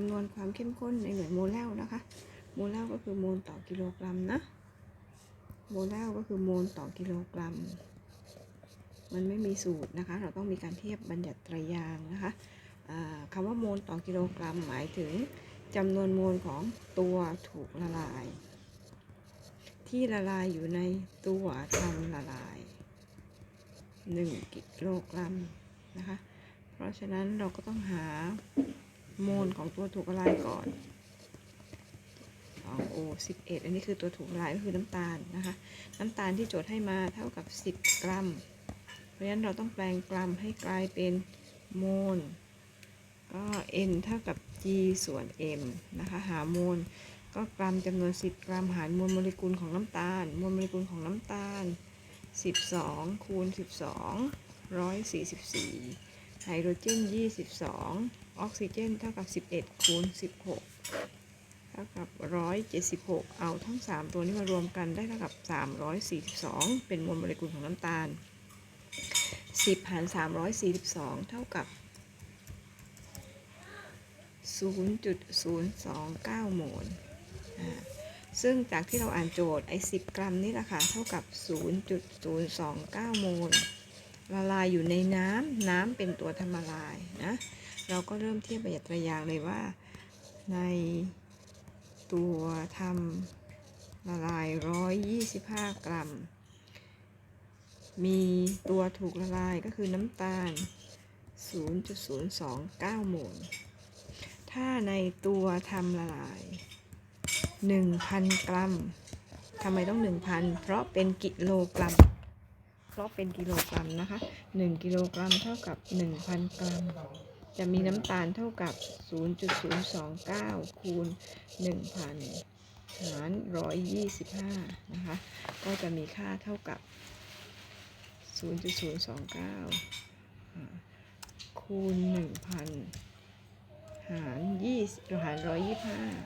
คำนวณความเข้มข้นในหน่วยโมลแลลนะคะ โมลแลลก็คือโมลต่อกิโลกรัมนะ โมลแลลก็คือโมลต่อกิโลกรัม มันไม่มีสูตรนะคะ เราต้องมีการเทียบบัญญัติตรยางนะคะอ่าคำว่าโมลต่อกิโลกรัม หมายถึงจำนวนโมลของตัวถูกละลาย ที่ละลายอยู่ในตัวทำละลาย 1 กิโลกรัมนะคะ เพราะฉะนั้นเราก็ต้องหา มลของตัวถูกละลายก่อน 2O 11 อันนี้คือตัวถูกละลายก็คือน้ำตาลนะคะ น้ำตาลที่โจทย์ให้มาเท่ากับ 10 กรัม เพราะฉะนั้นเราต้องแปลงกรัมให้กลายเป็นโมล ก็ N เท่ากับ G ส่วน M นะคะ หาโมล ก็กรัมจำนวน 10 กรัมหารมวลโมเลกุลของน้ำตาล มวลโมเลกุลของน้ำตาล 12คูณ12 144 ไฮโดรเจน 22 ออกซิเจนเท่ากับ 11 คูณ 16 เท่ากับ 176 เอาทั้ง 3 ตัวนี้มารวมกันได้เท่ากับ 342 เป็นมวลโมเลกุลของน้ำตาล 10หาร342 เท่ากับ 0.029 โมลอ่าซึ่งจากที่เราอ่านโจทย์ไอ้10 กรัมนี่แหละค่ะ เท่ากับ 0.029 โมล ละลายอยู่ในน้ำน้ำเป็นตัวทำละลายนะ เราก็เริ่มเทียบประหยัดระยางเลยว่า ในตัวทำละลาย 125 กรัม มีตัวถูกละลายก็คือน้ำตาล 0.029 โมล ถ้าในตัวทำละลาย 1,000 กรัมทำไมต้อง 1,000 เพราะเป็นกิโลกรัม ราะเป็นกิโลกรัมนะคะ1กิโลกรัมเท่ากับ 1,000 กรัม จะมีน้ำตาลเท่ากับ 0.029 คูณ 1,000 หาร 125 นะคะ ก็จะมีค่าเท่ากับ 0.029 คูณ 1,000 หาร 20 หาร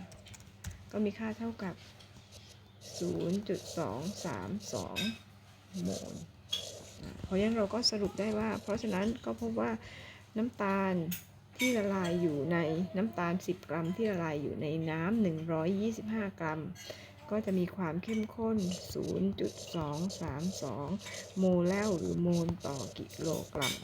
125 ก็มีค่าเท่ากับ0.232โมล เพราะฉะนั้นเราก็สรุปได้ว่า เพราะฉะนั้นก็พบว่าน้ำตาลที่ละลายอยู่ในน้ำตาล 10 กรัมที่ละลายอยู่ในน้ำ125 กรัม ก็จะมีความเข้มข้น 0.232 โมเลลหรือโมลต่อกิโลกรัม